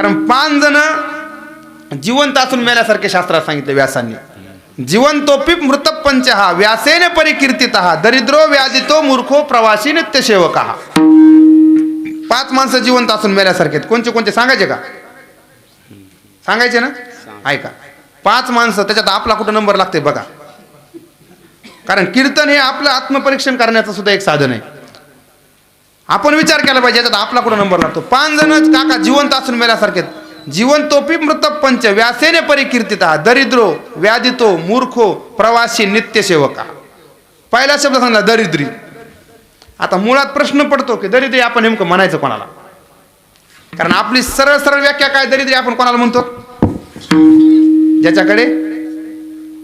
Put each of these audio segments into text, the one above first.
कारण पाच जण जिवंत असून मेल्यासारखे शास्त्रात सांगितले व्यासांनी. जिवंतोपी मृतपंच हा व्यासेने परिकीर्तित दरिद्रो व्याधितो मूर्खो प्रवासी नित्य सेवक पाच माणसं जिवंत असून मेल्यासारखे आहेत. कोणते सांगायचे का? सांगायचे ना? ऐका. पाच माणसं त्याच्यात आपला कुठं नंबर लागते बघा. कारण कीर्तन हे आपलं आत्मपरीक्षण करण्याचं सुद्धा एक साधन आहे. आपण विचार केला पाहिजे याच्यात आपला कुठं नंबर लागतो? पाच जणच काका जिवंत असून मेल्यासारखे आहेत. जिवंतोपी मृत पंच व्यासेने परिकीर्तिता दरिद्रो व्याधितो मूर्खो प्रवासी नित्य सेवका पहिला शब्द सांगला दरिद्री. आता मुळात प्रश्न पडतो की दरिद्री आपण नेमकं म्हणायचं कोणाला? कारण आपली सरळ सरळ व्याख्या काय दरिद्री आपण कोणाला म्हणतो? ज्याच्याकडे?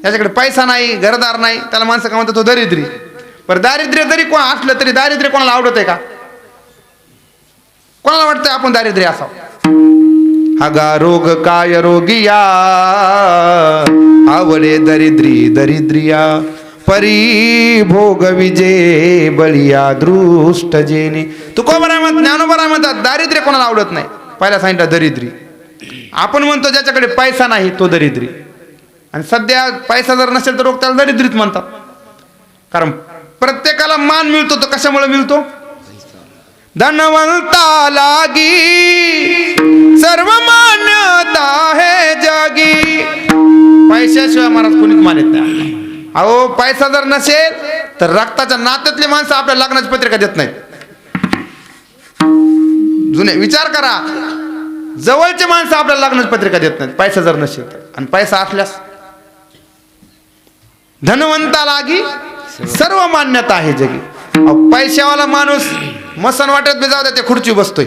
त्याच्याकडे पैसा नाही घरदार नाही त्याला माणसं का म्हणतात? तो दरिद्री. पण दारिद्र्य जरी कोण असलं तरी दारिद्र्य कोणाला आवडत आहे का? कोणाला वाटतंय आपण दारिद्र्य असावं? हगा रोग काय रोगिया? आवडे दरिद्री दरिद्रिया परी भोग विजे बलिया दृष्ट जेने. तुकोबरा म्हणत ज्ञानोबरा म्हणतात दारिद्र्य कोणाला आवडत नाही? पहिला सांगितलं दरिद्री. आपण म्हणतो ज्याच्याकडे पैसा नाही तो दरिद्री. आणि सध्या पैसा जर नसेल तर रोग त्याला दरिद्रीत म्हणतात. कारण प्रत्येकाला मान मिळतो तो कशामुळे मिळतो? धनवंता लागी सर्व मान्यता है जगी. पैशाशिवाय महाराज कोणीच मानित नाही. अहो पैसा जर नसेल तर रक्ताच्या नात्यातली माणसं आपल्या लग्नाची पत्रिका देत नाहीत. जुने विचार करा. जवळचे माणसं आपल्या लग्नाची पत्रिका देत नाहीत. पैसा जर नसेल आणि पैसा असल्यास? धनवंता लागी सर्व मान्यता आहे जगी. पैशावाला माणूस मसन वाटत बी जाऊ द्या त्या खुर्ची बसतोय.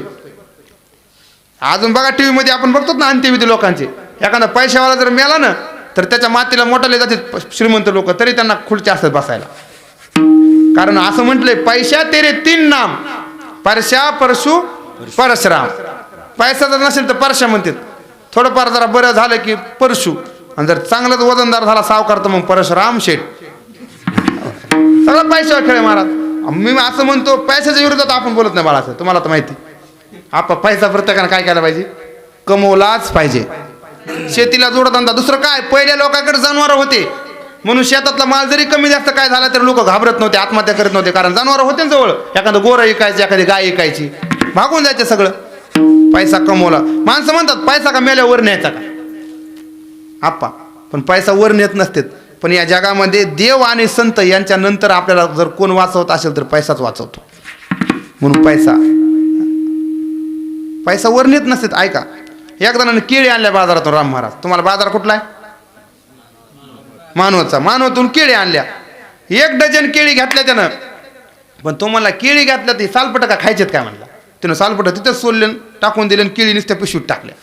अजून बघा टी व्हीमध्ये आपण बघतो ना अंत्यविधी लोकांचे. एखादा पैशावाला जर मेला ना तर त्याच्या मातीला मोठाले जातात श्रीमंत लोक तरी त्यांना खुर्ची असतात बसायला. कारण असं म्हटलंय पैशा तेरे तीन नाम. परशा परशु परशुराम. पैसा जर नसेल तर परशा म्हणतात. थोडंफार जरा बरं झालं की परशु. आणि जर चांगलंच वजनदार झाला सावकार तर मग परशुराम शेठ. सगळा पैशावर खेळ महाराज. मी असं म्हणतो पैशाच्या विरोधात आपण बोलत नाही बाळाचं तुम्हाला तर माहिती. आपण पैसा प्रत्येकानं काय केला पाहिजे? कमवलाच पाहिजे. शेतीला जोडधंदा दुसरं काय? पहिल्या लोकांकडे जनावर होते. म्हणून शेतातला माल जरी कमी जास्त काय झाला तरी लोक घाबरत नव्हते आत्महत्या करत नव्हते कारण जनावर होते ना जवळ. एखादं गोरं विकायचं एखादी गाय विकायची. भागून जायचं सगळं. पैसा कमवला. माणसं म्हणतात पैसा का मेल्यावर न्यायचा का? आप्पा पण पैसा वर नेत नसतेत. पण या जगामध्ये देव आणि संत यांच्या नंतर आपल्याला जर कोण वाचवत असेल तर पैसाच वाचवतो. म्हणून पैसा. पैसा वर नेत नसतेत ऐका. एक जणांनी केळी आणल्या बाजारातून राम महाराज. तुम्हाला बाजार कुठला आहे? मानवचा. मानवातून केळी आणल्या. एक डझन केळी घातल्या त्यानं. पण तुम्हाला केळी घातल्या ती सालपट का खायचेत काय म्हणला? त्यानं सालपट तिथंच सोडले टाकून दिले केळी नुसत्या पिशवीत टाकल्या.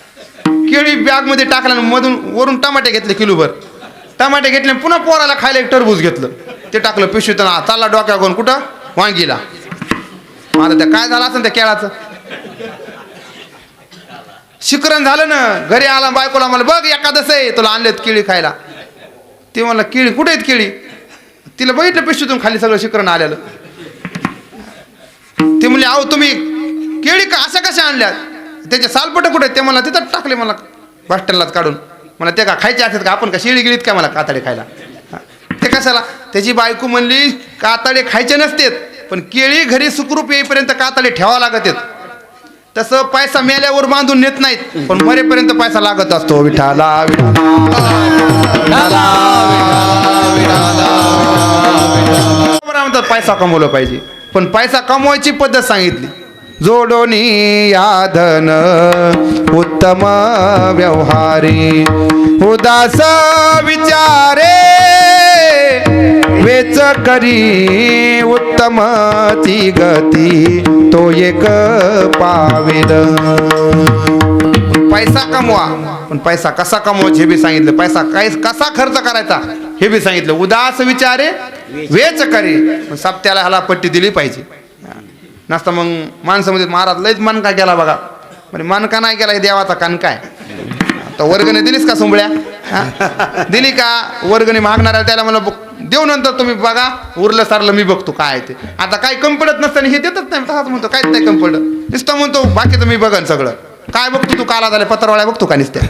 केळी बॅगमध्ये टाकल्या मधून वरून टमाटे घेतले किलोभर. टमाटे घेतले पुन्हा पोराला खायला एक टरबूज घेतलं. ते टाकलं पिशवीत आणि चालला डोक्या कोण कुठं? वांगीला. आता त्या काय झालं असं त्या केळाचं? शिकरण झालं ना घरी आला बायकोला मला बघ एकादस आहे तुला आणलेत केळी खायला. ते मला केळी कुठे आहेत केळी? तिला बघितलं पिशवीतून खाली सगळं शिकरण आलेलं. ते म्हणले अहो तुम्ही केळी का अशा कशा आणल्यात? त्याचे सालपट कुठे ते मला तिथं टाकले मला बस स्टँडलाच काढून. मला ते का खायचे असतात का आपण का शिळी गिळीत काय मला कातडे खायला ते कशाला त्याची बायको म्हणली कातडे खायचे नसतेत पण केळी घरी सुखरूप येईपर्यंत कातडे ठेवावं लागत आहेत तसं पैसा मेल्यावर बांधून नेत नाहीत पण मरेपर्यंत पैसा लागत असतो विठाला बरोबर म्हणतात पैसा कमवला पाहिजे पण पैसा कमवायची पद्धत सांगितली जोडोनी याधन उत्तम व्यवहारी उदास विचारे वेच करी उत्तम ती गती तो एक पावेल. पैसा कमवा पण पैसा कसा कमवायचा हे बी सांगितलं. पैसा काय कसा खर्च करायचा हे बी सांगितलं. उदास विचारे वेच करी. पण सप्त्याला ह्याला पट्टी दिली पाहिजे. नसता मग माणसामध्ये महाराज लयच मन केला बघा. म्हणजे मन का नाही केला देवाचा कणका काय? तर वर्गणी दिलीस का सुंबळ्या? दिली का? वर्गणी मागणाऱ्या त्याला मला बघ- देऊ नंतर तुम्ही बघा उरलं सारलं मी बघतो काय ते. आता काही कंपडत नसताना हे देतच नाही. तसाच म्हणतो काहीच नाही कंपडत नुसतं म्हणतो बाकीचं मी बघन सगळं. काय बघतो तू? काला झाल्या पत्रवाळ्या बघतो का नुसत्या?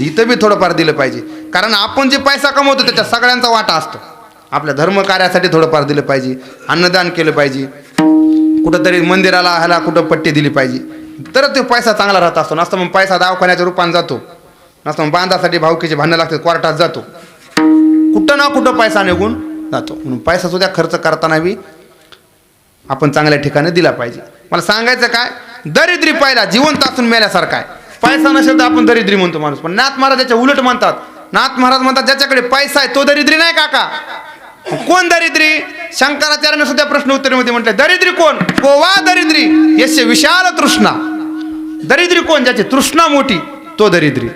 इथं बी थोडंफार दिलं पाहिजे. कारण आपण जे पैसा कमवतो त्याच्यात सगळ्यांचा वाटा असतो. आपल्या धर्म कार्यासाठी थोडंफार दिलं पाहिजे. अन्नदान केलं पाहिजे. कुठंतरी मंदिराला ह्याला कुठं पट्टी दिली पाहिजे. तर तो पैसा चांगला राहत असतो. नसतं मग पैसा दवाखान्याच्या रूपाने जातो. नसतं मग बांधासाठी भावकीचे भांडणं लागते कोर्टात जातो. कुठं ना कुठं पैसा निघून जातो. म्हणून पैसा सुद्धा खर्च करताना बी आपण चांगल्या ठिकाणी दिला पाहिजे. मला सांगायचं काय? दरिद्री पाहिला जिवंत असून मेल्यासारखा आहे. पैसा नसेल तर आपण दरिद्री म्हणतो माणूस. पण नाथ महाराज उलट म्हणतात. नाथ महाराज म्हणतात ज्याच्याकडे पैसा आहे तो दरिद्री नाही काका. कोण दरिद्री? शंकराचार्याने सुद्धा प्रश्न उत्तरेमध्ये म्हटले दरिद्री कोण? कोवा दरिद्री. यश विशाल तृष्णा. दरिद्री कोण? ज्याची तृष्णा मोठी तो दरिद्री.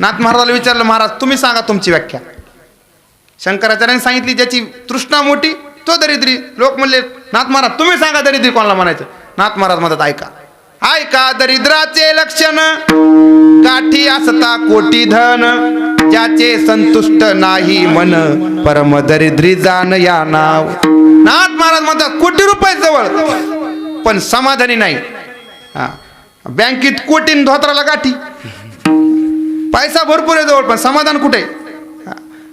नाथ महाराजाला विचारलं महाराज तुम्ही सांगा तुमची व्याख्या. शंकराचार्याने सांगितली ज्याची तृष्णा मोठी तो दरिद्री. लोक म्हणले नाथ महाराज तुम्ही सांगा दरिद्री कोणाला म्हणायचं? नाथ महाराज म्हणतात ऐका ऐका दरिद्राचे लक्षण. काठी असता कोटी धन ज्याचे संतुष्ट नाही मन. परम दरिद्री जाण या नाव. नाथ महाराज म्हणतात कोटी रुपये जवळ पण समाधानी नाही. हा. बँकेत कोटीन धोत्राला गाठी पैसा भरपूर आहे जवळ पण समाधान कुठे? हा,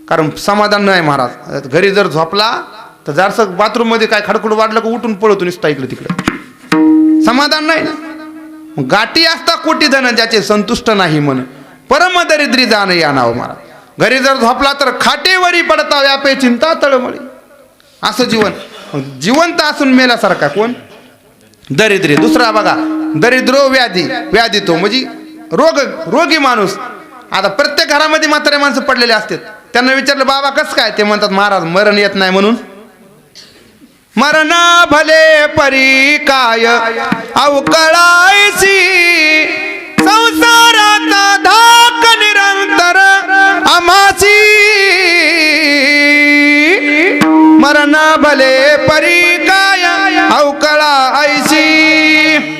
कारण समाधान नाही महाराज. घरी जर झोपला तर जरसं बाथरूममध्ये काय खडखड वाढलं का उठून पळतो निसता इकडे तिकडे. समाधान नाही ना. गाठी असता कोटी धन ज्याचे संतुष्ट नाही म्हण परम दरिद्री जाण या नाव मला घरी जर झोपला तर खाटेवरी पडता व्यापे चिंता तळमळी. असं जीवन. जिवंत असून मेल्यासारखा कोण? दरिद्री. दुसरा बघा दरिद्रो व्याधी. व्याधी तो म्हणजे रोग रोगी माणूस. आता प्रत्येक घरामध्ये म्हातारे माणसं पडलेले असतात. त्यांना विचारलं बाबा कसं काय? ते म्हणतात महाराज मरण येत नाही म्हणून मरण भले परी काय अवकळायसी संसारात धाक निरंतर आमासी मरण भले परी काय अवकळा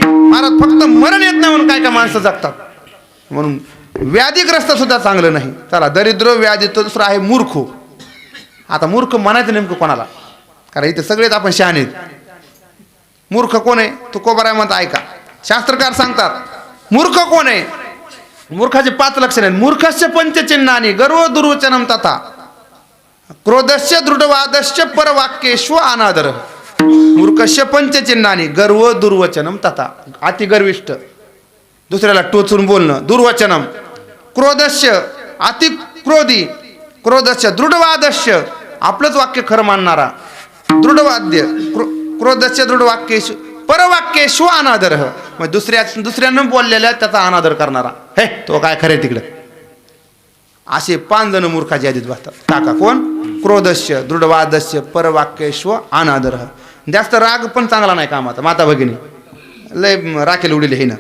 महाराज फक्त मरण येत नाही म्हणून काय काय माणसं जगतात? म्हणून व्याधीग्रस्त सुद्धा चांगलं नाही. चला दरिद्र व्याधी तो दुसरा आहे मूर्ख. आता मूर्ख म्हणायचं नेमकं कोणाला? कारण इथे सगळेच आपण शहाणे मूर्ख कोण आहे? तू कोबराय म्हणता ऐका शास्त्रकार सांगतात मूर्ख कोण आहे? मूर्खाचे पाच लक्षण आहेत. मूर्खस्य पंचचिन्हानी गर्व दुर्वचनम तथा क्रोधस्य दृढवादस्य परवाक्येश्व अनादर. मूर्खस्य पंचचिन्हानी गर्व दुर्वचनम तथा अतिगर्विष्ट दुसऱ्याला टोचून बोलणं दुर्वचनम क्रोधस्य अति क्रोधी क्रोधस्य दृढवादस्य आपलंच वाक्य खरं मानणारा. दृढवाद्य क्रोधस्य दृढवाक्येशु परवाक्येशु अनादर. मग दुसऱ्या दुसऱ्यानं बोललेल्या त्याचा अनादर करणारा. हे तो काय खरे तिकडं? असे पाच जण मूर्खाच्या यादीत बसतात टाका कोण? क्रोधस्य दृढवादस्य परवाक्येश्व अनादर. जास्त राग पण चांगला नाही कामाचा माता भगिनी. लय राखेल उडील हे ना.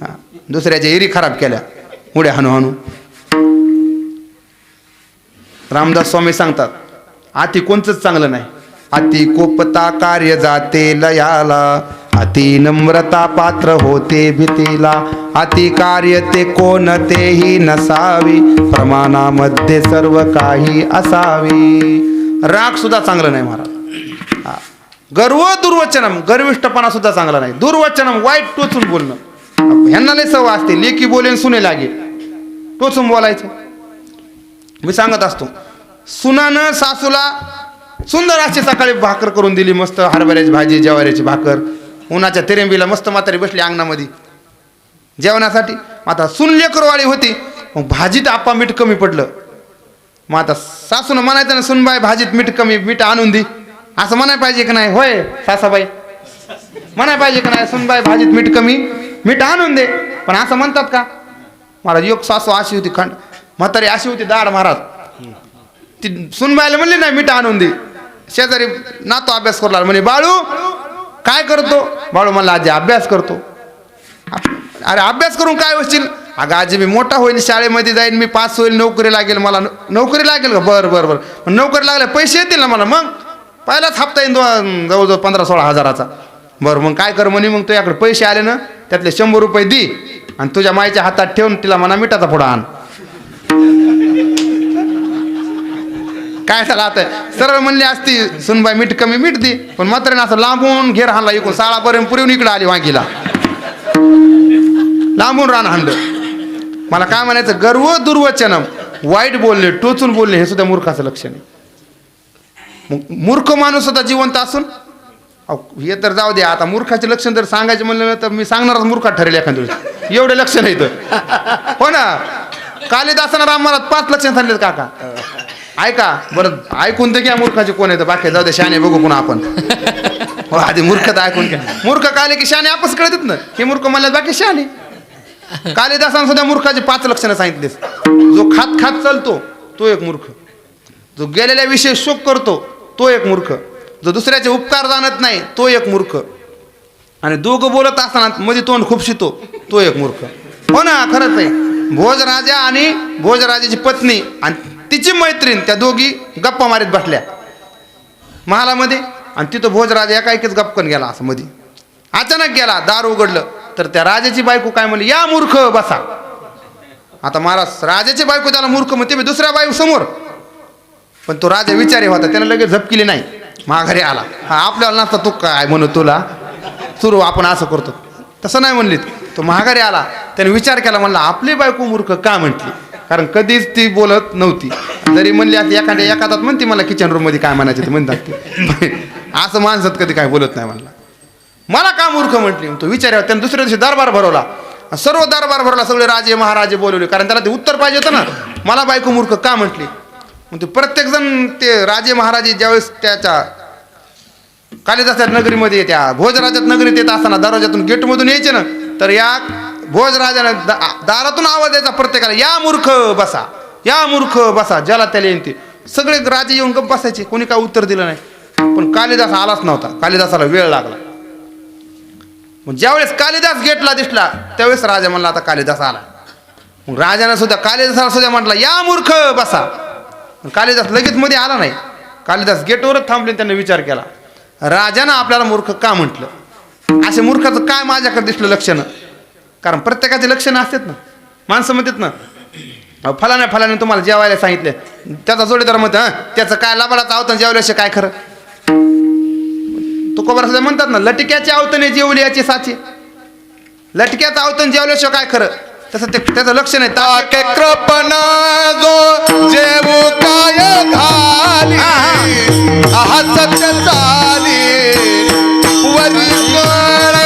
हा, दुसऱ्याच्या एरी खराब केल्या. उड्या हनु हनु रामदास स्वामी सांगतात आती कोणचंच चांगलं नाही. अति कोपता कार्य जाते लयाला. अति नम्रता पात्र होते भीतीला. अति कार्य ते कोणतेही नसावी. प्रमाणामध्ये सर्व काही असावी. राग सुद्धा चांगलं नाही महाराज. गर्व दुर्वचनम गर्विष्टपणा सुद्धा चांगला नाही. दुर्वचनम वाईट टोचून बोलणं. ह्यांना लय सवय असते. लेकी बोलेन सुने लागे. टोचून बोलायचं. मी सांगत असतो. सुनानं सासूला सुंदर अशी सकाळी भाकर करून दिली मस्त हरभऱ्याची भाजी ज्वाऱ्याची भाकर. उन्हाच्या तिरेंबीला मस्त म्हातारी बसली अंगणामध्ये. जेवणासाठी. मग आता सुन लेकरवाळी होती. मग भाजीत आप्पा मीठ कमी पडलं. मग आता सासूनं म्हणायचं ना सुनबाई भाजीत मीठ कमी मीठ आणून दे. असं म्हणाय पाहिजे की नाही? होय सासाबाई. म्हणाय पाहिजे की नाही? सुनबाई भाजीत मीठ कमी मीठ आणून दे. पण असं म्हणतात का? महाराज योग सासू अशी होती खंड म्हातारी अशी होती दाड महाराज. ती सुनबाईला म्हणली नाही मीठ आणून दे. शेजारी नातो अभ्यास करू लागला. म्हणे बाळू काय करतो? बाळू म्हणला आजी अभ्यास करतो. अरे अभ्यास करून काय होशील? अगं आजी मी मोठा होईल शाळेमध्ये जाईन मी पास होईल नोकरी लागेल मला. नोकरी लागेल का? बरं बरं बरं. मग नोकरी लागल्या पैसे येतील ना मला मग? पहिलाच हप्ता येईन दो जवळजवळ पंधरा सोळा हजाराचा. बरं मग काय कर म्हणे मग तुझ्याकडे पैसे आले ना त्यातले शंभर रुपये दे आणि तुझ्या माईच्या हातात ठेवून तिला म्हणा मिठाचा पुढा आण. काय झालं आता? सरळ म्हणली असती सुनबाई मीठ कमी मीठ दे. पण मात्र असं लांबून घेर हाणला इकून साळापर्यंत पुरीहून इकडे आली वांगीला. लांबून रान हाणलं. मला काय म्हणायचं? गर्व दुर्वचनम. वाईट बोलले टोचून बोलले हे सुद्धा मूर्खाचं लक्षण आहे. मूर्ख माणूस सुद्धा जिवंत असून अहो, हे तर जाऊ दे आता मूर्खाचे लक्षण जर सांगायचे म्हणलं तर मी सांगणारच मूर्खात ठरेल एखाद्या वेळेस. एवढे लक्षण येतं हो ना? कालिदासानं महाराज पाच लक्षण सांगले काका. ऐका बरं ऐकून तर घ्या मूर्खाचे कोण येतं बाकी जाऊ दे शाने बघू पुन्हा आपण. हो आधी मूर्खता ऐकून घ्या. मूर्ख काले की शाने आपस कळत ना. हे मूर्ख म्हणले बाकी शाने कालिदासानं सुद्धा मूर्खाचे पाच लक्षणं सांगितलेस जो खात खात चालतो तो एक मूर्ख. जो गेलेल्या विषयी शोक करतो तो एक मूर्ख. जो दुसऱ्याचे उपकार जाणत नाही तो एक मूर्ख. आणि दोघं बोलत असताना मध्ये तोंड खुपशितो तो एक मूर्ख. हो ना खरंच आहे. भोजराजा आणि भोजराजाची पत्नी आणि तिची मैत्रीण त्या दोघी गप्पा मारीत बसल्या. महालामध्ये आणि तिथं भोजराजा एका एकच गप्पन गेला असं मध्ये अचानक गेला दार उघडलं. तर त्या राजाची बायको काय म्हणली या मूर्ख बसा. आता महाराज राजाची बायको त्याला मूर्ख म्हणते मी दुसऱ्या बायको समोर. पण तो राजा विचारी होता त्याने लगेच झपकिली नाही. माघारी आला. हा आपल्याला नसता तू काय म्हणू तुला? सुरू आपण असं करतो. तसं नाही म्हणलीत. तो माघारी आला. त्याने विचार केला म्हणला आपली बायको मूर्ख का म्हटली? कारण कधीच ती बोलत नव्हती. जरी म्हणली आता एखाद्या एखादात म्हणते मला किचन रूममध्ये काय म्हणायचं ते म्हणतात ते. असं माणसात कधी काय बोलत नाही म्हणला. मला का मूर्ख म्हटली? तो विचार त्याने दुसऱ्या दिवशी दरबार भरवला. सर्व दरबार भरवला सगळे राजे महाराजे बोलवले. कारण त्याला ते उत्तर पाहिजे होतं ना. मला बायको मूर्ख का म्हटली? मग ते प्रत्येक जण ते राजे महाराजे ज्यावेळेस त्याच्या कालिदासात नगरीमध्ये त्या भोजराजात नगरीत येत असताना दरवाजातून गेटमधून यायचे ना तर या भोजराजाने दा- दारातून आवाज द्यायचा प्रत्येकाला या मूर्ख बसा या मूर्ख बसा ज्याला त्याला येईन ते. सगळे राजे येऊन गप बसायचे कोणी काय उत्तर दिलं नाही. पण कालिदास आलाच नव्हता कालिदासाला वेळ लागला. मग ज्यावेळेस कालिदास गेटला दिसला त्यावेळेस राजा म्हणला आता कालिदास आला. मग राजाने सुद्धा कालिदासाला सुद्धा म्हटला या मूर्ख बसा. कालिदास लगेच मध्ये आला नाही. कालिदास गेटवरच थांबले त्यांनी विचार केला. राजानं आपल्याला मूर्ख का म्हटलं? असे मूर्खाचं काय माझ्याकडे दिसलं लक्षणं? कारण प्रत्येकाचे लक्षणं असतात ना. माणसं म्हणतात ना फलाने फलाने तुम्हाला जेवायला सांगितलं. त्याचा जोडीदार म्हणतो हं त्याचं काय लाभाडाचं आवतं जेवल्याशिवाय काय खरं? तुकोबर सुद्धा म्हणतात ना लटक्याचे आवतने जेवली याचे साचे. लटक्याचं आवतन जेवल्याशिवाय काय खरं? तसं ते त्याचं लक्ष नाही ताके कृपण जो जेवू काय घाली. आहा सत्य चाली. वरी चाली.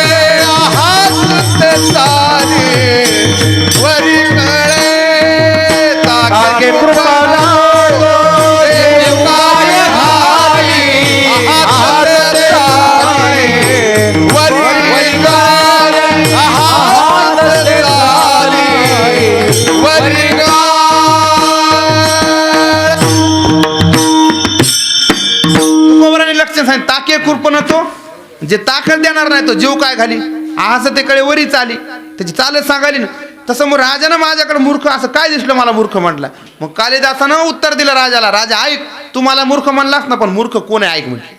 तुकोबराने सांग ताके कुरपण तो जे ताकद देणार नाही तो जीव काय घाली असं ते कळे वरी चाली. त्याची चालत सांगाली ना तसं मग राजानं माझ्याकडे मूर्ख असं काय दिसलं मला मूर्ख म्हटलं? मग कालिदासानं उत्तर दिलं राजाला राजा ऐक तू मला मूर्ख म्हणलास ना पण मूर्ख कोण आहे ऐक म्हटलं.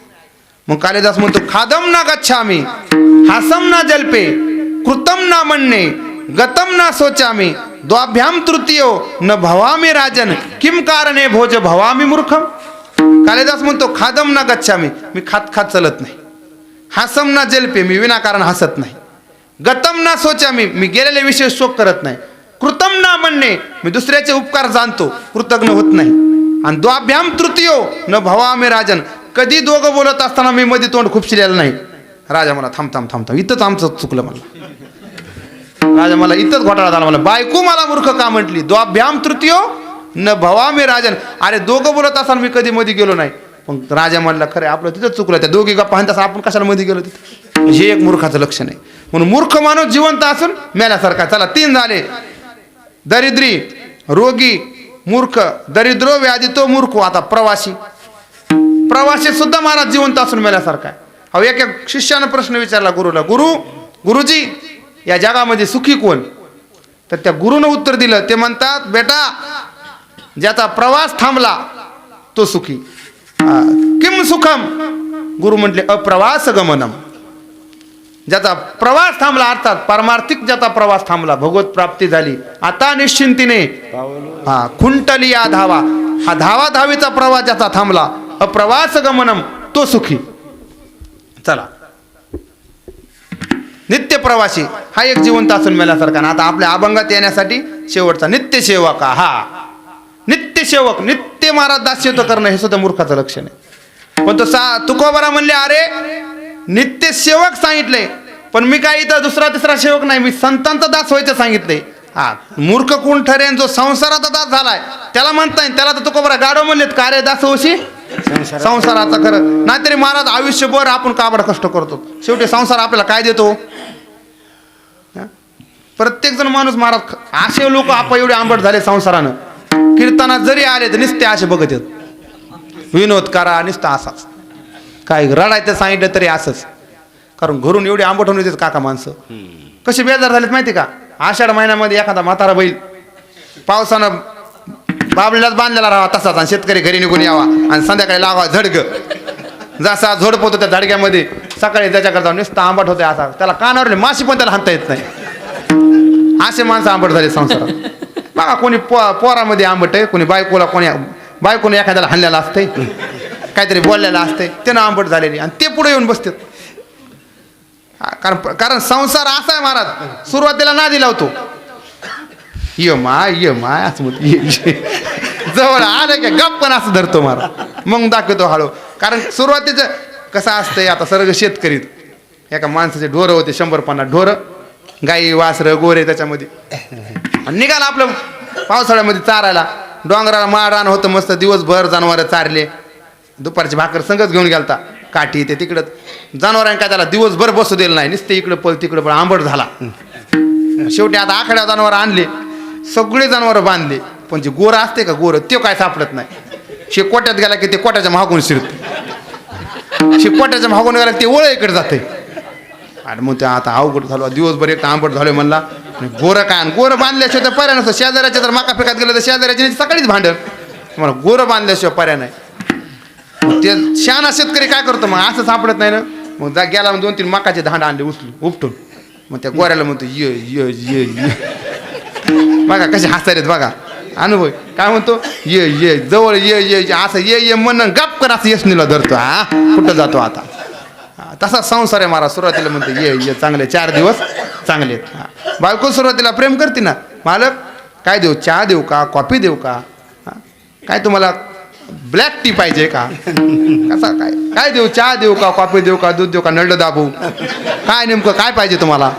मग कालिदास म्हणतो खादम ना गच्छामी हासम ना जल्पे कृतम ना म्हणणे गतम ना सोचामी द्वाभ्याम तृतीयो न भवामी राजन किम कारणे भोज भवामी मूर्खम? कालिदास म्हणतो खादम ना गच्छामी. मी खात खात चलत नाही. हसम ना जलपे मी विनाकारण हसत नाही. गतम ना सोचामी मी गेलेले विषय शोक करत नाही. कृतम ना म्हणणे मी दुसऱ्याचे उपकार जाणतो. कृतज्ञ होत नाही. आणि द्वाभ्याम तृतीयो न भवामी राजन. कधी दोघं बोलत असताना मी मध्ये तोंड खूप शिरलेलं नाही. राजा मला थांब थांब थांब थांब. इथंच आमचं चुकलं मला. राजा मला इथंच घोटाळा झाला मला. बायको मला मूर्ख का म्हटली? द्वाभ्याम तृतीयो न भवामी राजन. अरे दोघं बोलत असताना मी कधी मध्ये गेलो नाही. पण राजा म्हणला खरं आपलं तिथं चुकलं. त्या दोघी गप्पा आणि तसं आपण कशाला मध्ये गेलो तिथं? म्हणजे हे एक मूर्खाचं लक्षण आहे. म्हणून मूर्ख माणूस जिवंत असून मेल्यासारखा. चला तीन झाले. दरिद्री रोगी मूर्ख. दरिद्रो व्याधी तो मूर्ख हो आता प्रवासी. प्रवासी सुद्धा महाराज जिवंत असून मेल्यासारखा आहे. अहो एक एक शिष्यानं प्रश्न विचारला गुरुला गुरु गुरुजी या जगामध्ये सुखी कोण? तर त्या गुरुनं उत्तर दिलं. ते म्हणतात बेटा ज्याचा प्रवास थांबला तो सुखी. किम सुखम? गुरु म्हटले अप्रवास गमनम. ज्याचा प्रवास थांबला अर्थात पारमार्थिक ज्याचा प्रवास थांबला भगवत प्राप्ती झाली. आता निश्चिंतीने हा खुंटली या धावा. हा धावा धावीचा प्रवास ज्याचा थांबला अप्रवास गमनम तो सुखी. चला. नित्य प्रवासी हा एक जिवंत असून मेल्यासारखा आता आपल्या अभंगात येण्यासाठी शेवटचा नित्य सेवक हा नित्य सेवक नित्य महाराज दास्यत्व करणं हे सुद्धा मूर्खाचं लक्षण आहे. पण तो सा तुकोबारा म्हणले अरे नित्य सेवक सांगितले पण मी काय इथं दुसरा तिसरा सेवक नाही मी संतांचा दास व्हायचं सांगितले. हा मूर्ख कोण ठरेन जो संसाराचा दास झालाय? त्याला म्हणता येईल त्याला तर तुकोबारा गाडो म्हणलेत का रे दास होशी? संसाराचा खरं. नाहीतरी महाराज आयुष्यभर आपण काबड कष्ट करतो? शेवटी संसार आपल्याला काय देतो? प्रत्येक जण माणूस महाराज असे लोक आपण एवढे आंबट झाले संसारानं. कीर्तनात जरी आले तर नुसते असे बघत येत विनोद करा नुसतं असाच. काय रडायचं सांगितलं तरी असंच. कारण घरून एवढे आंबट होऊन येतात काका माणसं. कसे बेजार झालेत माहिती का? आषाढ महिन्यामध्ये एखादा म्हातारा बैल पावसानं बाबळीलाच बांधलेला राहावा तसाच आणि शेतकरी घरी निघून यावा आणि संध्याकाळी लावा झडग. जसा झोडप होतो त्या झडग्यामध्ये सकाळी त्याच्याकरता नुसतं आंबट होते असा. त्याला कानावरले माशी पण त्याला हाणता येत नाही. असे माणसं आंबट झाले संसारात. बघा कोणी पो पोरामध्ये आंबट आहे कोणी बायकोला कोणी बायकोने एखाद्याला हाणलेला असतंय काहीतरी बोललेलं असतंय त्यानं आंबट झालेली आणि ते पुढे येऊन बसतात. कारण कारण संसार असा आहे महाराज सुरुवातीला नादी लावतो. ये माय ये माय असं म्हणतो. ये, जवळ आलं की गप पण असं धरतो महाराज. मग दाखवतो हळू. कारण सुरुवातीचं कसं असतंय आता सर्व शेतकरीत एका माणसाचे ढोरं होते शंभर पन्नास ढोरं. गाई वासरं गोरे त्याच्यामध्ये. आणि निघाला आपलं पावसाळ्यामध्ये चारायला. डोंगराला माळरान होतं मस्त दिवसभर जनावरं चारले. दुपारची भाकर संगच घेऊन गेलता. काठी ते तिकडं. जनावरांनी काय त्याला दिवसभर बसू दिलं नाही. नुसते इकडं पळ तिकडं पळ आंबट झाला. शेवटी आता आखड्या जनावर आणले. सगळे जनावर बांधले. पण जे गोरं असते का गोरं ते काय सापडत नाही. शे कोट्यात गेला की ते कोट्याच्या महागून शिरत. शे कोट्याच्या महागून गेला ते ओळ इकडे जाते आणि मग ते आता अवघड झालो. दिवसभर एक आंबट झालो म्हणला. गोरं काय गोरं बांधल्याशिवाय तर पर्याय नसतं. शेजाऱ्याच्या तर माका फेकात गेलं तर शेजाऱ्याची सकाळीच भांडण. मला गोरं बांधल्याशिवाय पर्याय नाही. मग ते शहाणा शेतकरी काय करतो मग? असं सापडत नाही ना. मग जा गेला दोन तीन माकाचे धांड आणले उचलून उपटून. मग त्या गोऱ्याला म्हणतो ये ये ये ये. बघा कसे हसारेत बघा. अनुभव. काय म्हणतो? ये ये जवळ ये ये ये, असं ये ये म्हणणं गप कर असं यशनीला धरतो हा? कुठं जातो आता? तसा संसार आहे महाराज सुरुवातीला म्हणतो ये ये चांगले चार दिवस चांगले आहेत. बायको सुरुवातीला प्रेम करते ना मालक काय देऊ चहा देऊ का कॉफी देऊ का? काय तुम्हाला ब्लॅक टी पाहिजे का? कसा काय काय देऊ चहा देऊ का कॉफी देऊ का दूध देऊ का नळ दाबू? काय नेमकं काय पाहिजे तुम्हाला?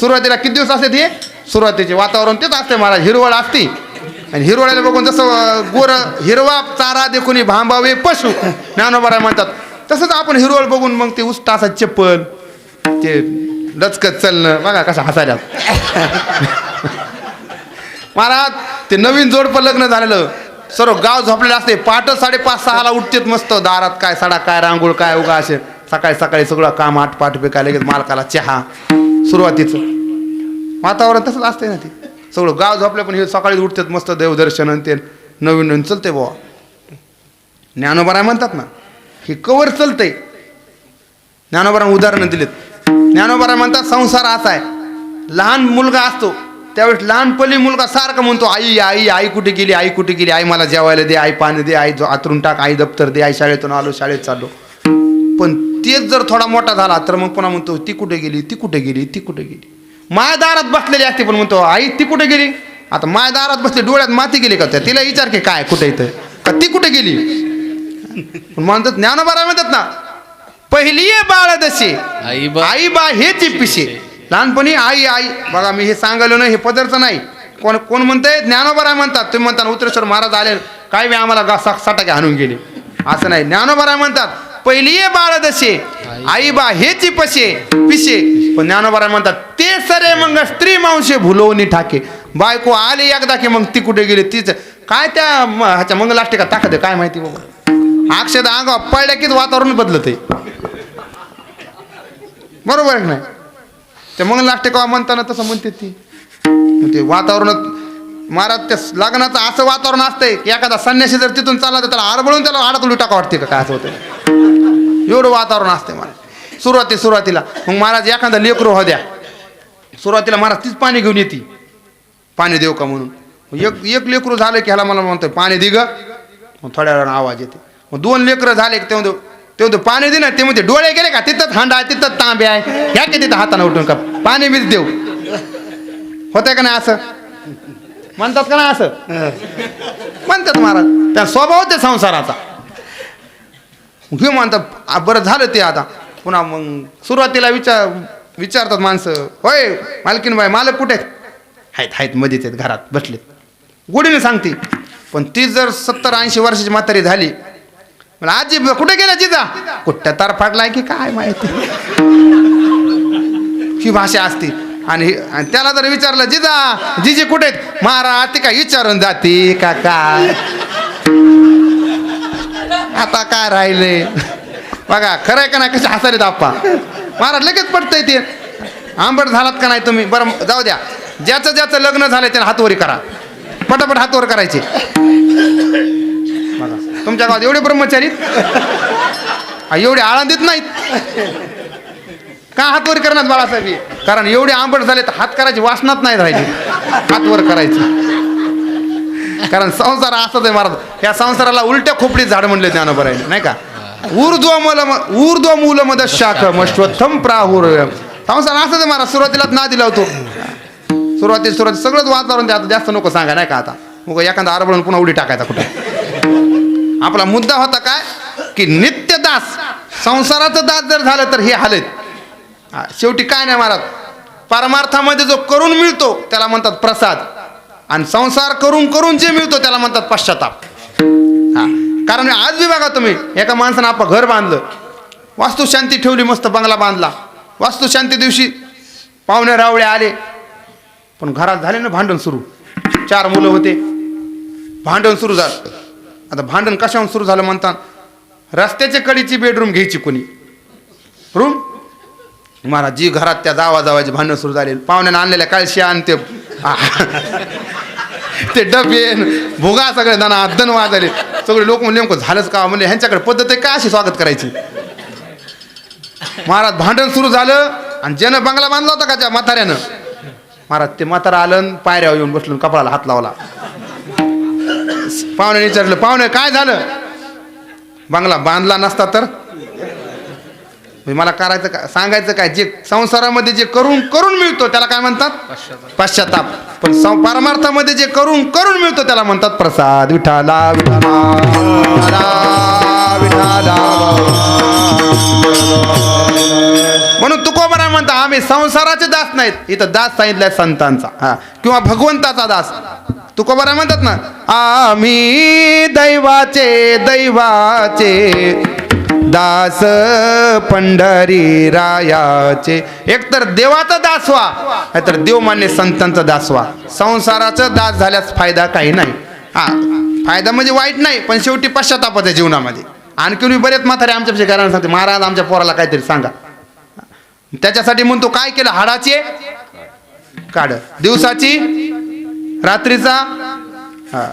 सुरुवातीला किती दिवस असते ते सुरुवातीचे वातावरण तेच असते महाराज हिरवळ असते. आणि हिरवळ्याला बघून जसं गोर हिरवा चारा देखून भांबावे पशु. ज्ञानोबरा म्हणतात तसंच आपण हिरवळ बघून मग ते उष्ट असा चप्पल ते डचकत चालणं बघा कसं हसायला. महाराज ते नवीन जोडपं लग्न झालेलं. सर्व गाव झोपलेलं असते. पहाटे साडेपाच सहाला उठतेत मस्त. दारात काय सडा काय रांगोळ काय उगा असे. सकाळी सकाळी सगळं काम आठ पाठ काय लगेच मालकाला चहा. सुरुवातीचं. वातावरण तसंच असते ना ते. सगळं गाव झोपले पण हे सकाळी उठतात मस्त देवदर्शन आणि ते नवीन नवीन चलते बुवा. ज्ञानोबराय म्हणतात ना हे कवर चलतंय. ज्ञानोबराय उदाहरणं दिलेत. ज्ञानोबराय म्हणतात संसार असा आहे. लहान मुलगा असतो. त्यावेळेस लहानपणी मुलगा सारखा म्हणतो आई आई आई कुठे गेली? आई कुठे गेली? आई मला जेवायला दे आई पाणी दे आई जो आतरून टाक आई दप्तर दे आई शाळेतून आलो शाळेत चाललो. पण तेच जर थोडा मोठा झाला तर मग पुन्हा म्हणतो ती कुठे गेली? ती कुठे गेली? ती कुठे गेली? माया दारात बसलेली असते पण म्हणतो आई ती कुठे गेली? आता माया दारात बसली डोळ्यात माती गेली का त्या? तिला विचार की काय कुठे इथं? का ती कुठे गेली? पण म्हणतात ज्ञानोबारा म्हणतात ना पहिली बाळ दशे आई बा आई बा हेच पिशे लहानपणी आई आई बघा मी हे सांगायलो नाही हे पदरचं नाही. कोण कोण म्हणतंय? ज्ञानोबराय म्हणतात. तुम्ही म्हणता उत्तरेश्वर महाराज आले काय वेळ आम्हाला सटाके हाणून गेले. असं नाही. ज्ञानोबराय म्हणतात. पहिली बाळ दशे आई बा हेची पशे पिशे पण ज्ञानोबराय म्हणतात ते सरे मग स्त्री मांशे भुलवणी ठाके. बायको आली एकदा की मग ती कुठे गेली तीच काय त्या ह्याच्या मंगलाष्टिका ताकद काय माहिती बाबा. अक्षद अंग पडल्या कीच वातावरण बदलत बरोबर आहे नाही? ते मग लागते का म्हणताना तसं म्हणते ती. ते वातावरणात महाराज त्या लग्नाचं असं वातावरण असतंय की एखादा संन्यासी जर तिथून चालला तर त्याला आडबळून त्याला आडात उलटा टाका वाटते का? काय असं होतं एवढं वातावरण असतंय महाराज. सुरुवाती सुरुवातीला मग महाराज एखादा लेकरू हो द्या. सुरुवातीला महाराज तीच पाणी घेऊन येते. पाणी देऊ का म्हणून? मग एक एक लेकरू झालं की ह्याला मला म्हणतोय पाणी दे ग. मग थोड्या वेळानं आवाज येते. मग दोन लेकरं झाले ते म्हणतो ते म्हणतो पाणी दे ना. ते म्हणते डोळे गेले का? तिथंच हांडा आहे तिथंच तांबे आहे. घ्या की तिथं हाताने उठून का पाणी बीच देऊ. होतंय का नाही असं? म्हणतात का नाही असं? म्हणतात महाराज. त्या स्वभाव ते संसाराचा. घेऊ म्हणतात बरं झालं ते आता. पुन्हा मग सुरुवातीला विचार विचारतात माणसं होय मालकीन बाई मालक कुठे आहेत? आहेत आहेत मध्येच आहेत घरात बसलेत. गोडीने सांगते. पण ती जर सत्तर ऐंशी वर्षाची म्हातारी झाली मला आजी कुठे गेल्या जिजा? कुठं तार फाटलाय की काय माहिती. ही भाषा असते. आणि आणि त्याला जर विचारलं जिजा जिजी कुठे आहेत? महाराज ती काय विचारून जाते का काय? आता काय राहिले? बघा खरं आहे का नाही? कशा हसारे दाप्पा महाराज लगेच पडतंय ते. आंबट झालात का नाही तुम्ही? बरं जाऊ द्या. ज्याचं ज्याचं लग्न झालंय त्याला हातवरी करा. पटापट हातवर करायचे. बघा. तुमच्या गावात एवढे ब्रह्मचारी? आ, एवढे आळंदीत नाहीत. का हातवर करणार बाळासाहेब कारण एवढे आंबट झाले तर हात करायची वासनात नाही राहिली. हातवर करायची. कारण संसार असंच आहे महाराज. या संसाराला उलट्या खोपडीत झाड म्हणले ज्ञानोबरायने नाही का? ऊर्ध्व मल ऊर्ध्व मूल मद शाख मश्वत्थम प्राहुर संसार असंच आहे महाराज. सुरुवातीलाच ना दिला होतो सुरुवाती सुरुवाती सगळंच वातावरण द्या. आता जास्त नको सांगा नाही का आता? मग एखादा आरबळून पुन्हा उडी टाकायचा कुठे? आपला मुद्दा होता काय? की नित्य दास संसाराचं दास जर झालं तर हे हालत. हा, शेवटी काय नाही महाराज? परमार्थामध्ये जो करून मिळतो त्याला म्हणतात प्रसाद. आणि संसार करून करून जे मिळतो त्याला म्हणतात पश्चाताप. हा कारण आज बी बघा तुम्ही एका माणसानं आपलं घर बांधलं. वास्तुशांती ठेवली मस्त बंगला बांधला. वास्तुशांती दिवशी पाहुणे रावळे आले. पण घरात झाले ना भांडण सुरू. चार मुलं होते. भांडण सुरू झालं. आता भांडण कशाहून सुरू झालं म्हणता? रस्त्याच्या कडीची बेडरूम घ्यायची कोणी? रूम महाराज जी घरात त्या जावा जावाची भांडण सुरू झाले. पाहुण्यानं आणलेल्या काळशी आणि ते ते डबे भुगा सगळे दाना अद्दन वाजले. सगळे लोक म्हणले नेमकं झालंच का? म्हणजे ह्यांच्याकडे पद्धत आहे का अशी स्वागत करायची? महाराज भांडण सुरू झालं आणि ज्यानं बंगला बांधला होता का त्या म्हाताऱ्यानं? महाराज ते म्हातारा आलं पायऱ्यावर येऊन बसलो कपाळाला हात लावला. पाहुणे विचारलं पाहुणे काय झालं? बंगला बांधला नसता तर? मला करायचं काय सांगायचं काय? जे संसारामध्ये जे करून करून मिळतो त्याला काय म्हणतात? पश्चाताप. पण परमार्थामध्ये जे करून करून मिळतो त्याला म्हणतात प्रसाद. विठाला विठाला विठाला म्हणून तुकोबरा कोणी संसाराचे दास नाहीत. इथं दास सांगितलाय संतांचा. हा. किंवा भगवंताचा दास. तुकोबरा म्हणतात ना आम्ही दैवाचे दैवाचे दास पंढरी रायाचे एकतर देवाचा दास व्हा नाहीतर देवमान्य संतांचा दास व्हा. संसाराचा दास झाल्यास फायदा काही नाही. हा. फायदा म्हणजे वाईट नाही पण शेवटी पश्चातापच आहे जीवनामध्ये. आणखी मी बरेच म्हातारे आमच्यापेक्षा घरांना सांगते महाराज आमच्या पोराला काहीतरी सांगा. त्याच्यासाठी म्हणतो काय केलं? हाडाचे काढ. दिवसाची रात्रीचा. हा.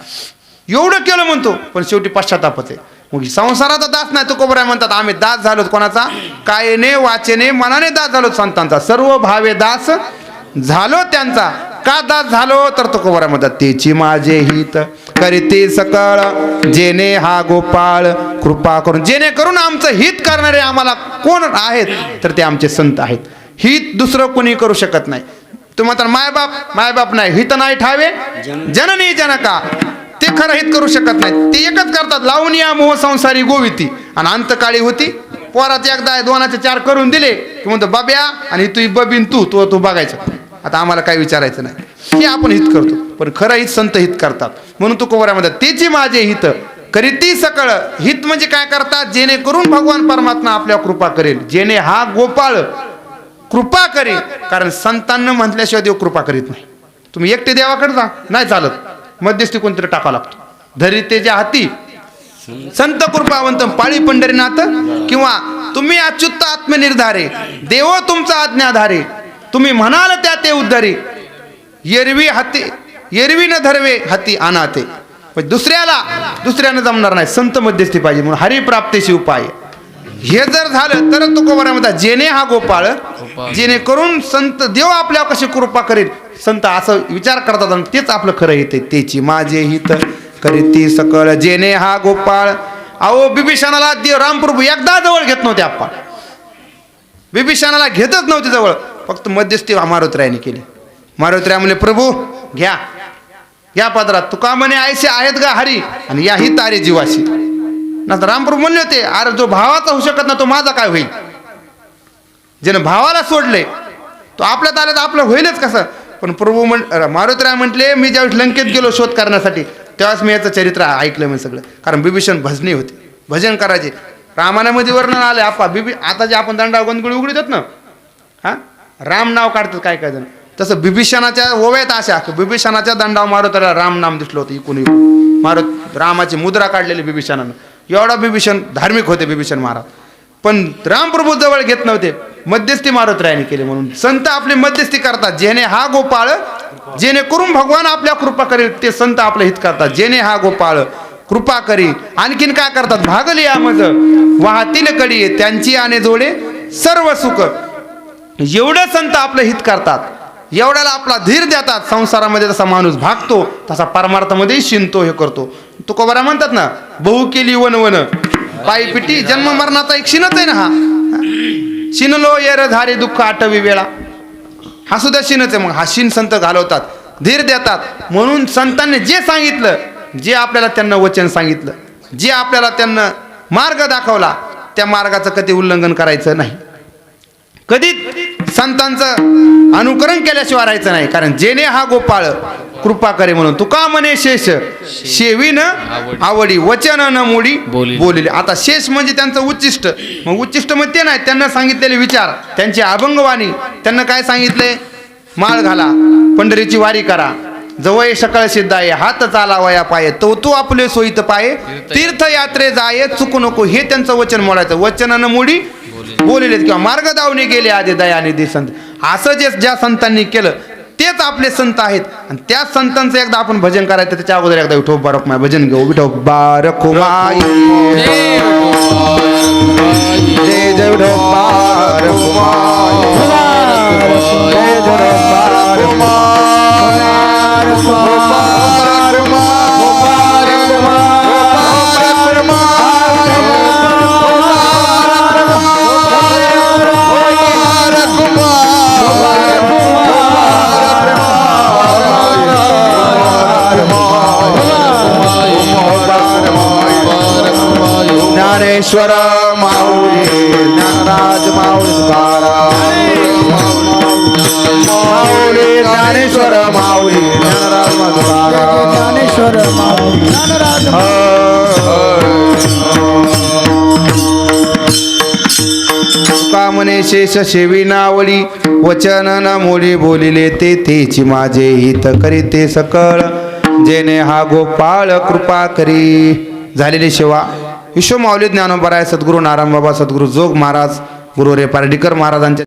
एवढं केलं म्हणतो पण शेवटी पश्चातापच आहे. मग संसाराचा दास नाही तुकोबराय म्हणतात आम्ही दास झालो कोणाचा? कायने वाचेने मनाने दास झालो संतांचा. सर्व भावे दास झालो त्यांचा. का दास झालो? तर तो कोबरा म्हणतात तेची माझे हित करीते सकळ जेने हा गोपाळ कृपा करून. जेणेकरून आमचं हित करणारे आम्हाला कोण आहेत? तर ते आमचे संत आहेत. हित दुसरं कोणी करू शकत नाही. तुम्ही मात्र मायबाप मायबाप नाही. हित नाही ठावे. जननी जनका. ते खरं हित करू शकत नाही ते एकच करतात. लावून या मोह संसारी गोविती. आणि अंतकाळी होती. पोराचे एकदा दोनाचे चार करून दिले. की म्हणतो बाब्या आणि तू बबीन तू तो तू बघायचं. आता आम्हाला काही विचारायचं नाही. हे आपण हित करतो. पण खरं हित संत हित करतात. म्हणून तू कोवऱ्यामध्ये तेची माझे हित. करीती सकळ. हित म्हणजे काय करतात? जेणेकरून भगवान परमात्मा आपल्या कृपा करेल. जेणे हा गोपाळ कृपा करेल. कारण संतांना म्हटल्याशिवाय देव कृपा करीत नाही. तुम्ही एकटे देवाकडे जा. नाही चालत. मध्यस्थी कोणतरी टाकावं लागतो. धरी त्याच्या हाती. संत कृपावंत पाळी पंढरीनाथ. किंवा तुम्ही अच्युत आत्मनिर्धारे. देव तुमचा आज्ञाधारे. तुम्ही म्हणाल त्या ते उद्धारे. एरवी हाती एरवी न धरवे हाती अनाथे पण दुसऱ्याला दुसऱ्यानं जमणार नाही. संत मध्यस्थी पाहिजे म्हणून हरिप्राप्तीशी उपाय. हे जर झालं तर तुकोबरा म्हणतात जेणे हा गोपाळ जेणेकरून संत देव आपल्यावर कशी कृपा करेल? संत असं विचार करतात आणि तेच आपलं खरं येते. तेची माझे हित करीती सकळ. जेणे हा गोपाळ. अहो बिभीषणाला देव रामप्रभू एकदा जवळ घेत नव्हते आप्पा. बिभीषणाला घेतच नव्हते जवळ. फक्त मध्यस्थी मारुतरायाने केली. मारुतराय म्हणले प्रभू घ्या. घ्या पदरात तुका म्हणे आयसे आहेत गा हरी? आणि याही तारे जीवाशी. नंतर रामप्रभू म्हणले होते अरे जो भावाचा होऊ शकत ना तो माझा काय होईल? ज्यानं भावाला सोडले तो आपल्या तारे तर आपलं होईलच कसं? पण प्रभू म्हण मारुतराय म्हटले मी ज्यावेळेस लंकेत गेलो शोध करण्यासाठी तेव्हाच मी याचं चरित्र ऐकलं मी सगळं. कारण बिभीषण भजनी होते. भजन करायचे. रामानामध्ये वर्णन आले आपा बिबी आता जे आपण दंडा गोंदगुळी उघडीत ना हा? राम नाव काढतात काय काय जण. तसं बिभीषणाच्या ओव्यात अशा विभीषणाच्या बिभीषणाच्या दंडावर मारुताला राम नाम दिसलं होतं इकून इकून. मारुत रामाची मुद्रा काढलेली बिभीषणानं. एवढा बिभीषण धार्मिक होते बिभीषण महाराज. पण रामप्रभू जवळ घेत नव्हते. मध्यस्थी मारुतरायाने केले म्हणून. संत आपली मध्यस्थी करतात. जेणे हा गोपाळ जेणे करून भगवान आपल्या कृपा करेल ते संत आपलं हित करतात. जेणे हा गोपाळ कृपा करी आणखीन काय करतात? भागले यामज वाहतील कडी त्यांची आणि जोडे सर्व सुख. एवढं संत आपलं हित करतात एवढ्याला आपला धीर देतात संसारामध्ये जसा माणूस भागतो तसा परमार्थामध्ये शिनतो हे करतो. तुकोबारा म्हणतात ना बहु केली वन वन पायी पिटी जन्म मरणाचा एक शिनच आहे ना हा. शिनलो येर धारे दुःख आठवी वेळा. हा सुद्धा शिनच आहे मग हा शिन संत घालवतात धीर देतात. म्हणून संतांनी जे सांगितलं जे आपल्याला त्यांना वचन सांगितलं जे आपल्याला त्यांना मार्ग दाखवला त्या मार्गाचं कधी उल्लंघन करायचं नाही. कधी संतांचं अनुकरण केल्याशिवाय राहायचं नाही. कारण जेणे हा गोपाळ कृपा करे म्हणून. तुका म्हणे शेष. शेवीन आवडी वचन न मोडी बोलिले. बोलिले. आता शेष म्हणजे त्यांचं उच्चिष्ट. मग उच्चिष्ट म्हणजे ते नाही त्यांना सांगितलेले विचार. त्यांची अभंगवाणी. त्यांना काय सांगितले? माळ घाला पंढरीची वारी करा. जवळ सकळ सिद्ध आहे हात चालावया पाये. तो तू आपले सोयीत पाये. तीर्थयात्रे जाये चुकू नको. हे त्यांचं वचन मोडायचं. वचनानं मोडी बोललेत किंवा मार्ग दावणे गेले आधी दयानिधी संत. असं जे ज्या संतांनी केलं तेच आपले संत आहेत. आणि त्या संतांचं एकदा आपण भजन करायचं त्याच्या अगोदर एकदा विठो बारक माय भजन घेऊ. विठो बारक माय बारक माय ज्ञानेश्वर माऊली ज्ञानराज माऊली माऊली ज्ञानेश्वर माऊली ज्ञानराज तुकाराम. ज्ञानेश्वर माऊली ज्ञानराज म्हणे शेष शेवी नावडी वचन न मोडी बोलिले ते तेची माझे हित करीते सकळ. जेने हा गोपाळ कृपा करी. झालेली सेवा. विश्व माऊली ज्ञानोबराय सद्गुरू नारायण बाबा सद्गुरू जोग महाराज गुरु रे पारडीकर महाराजांच्या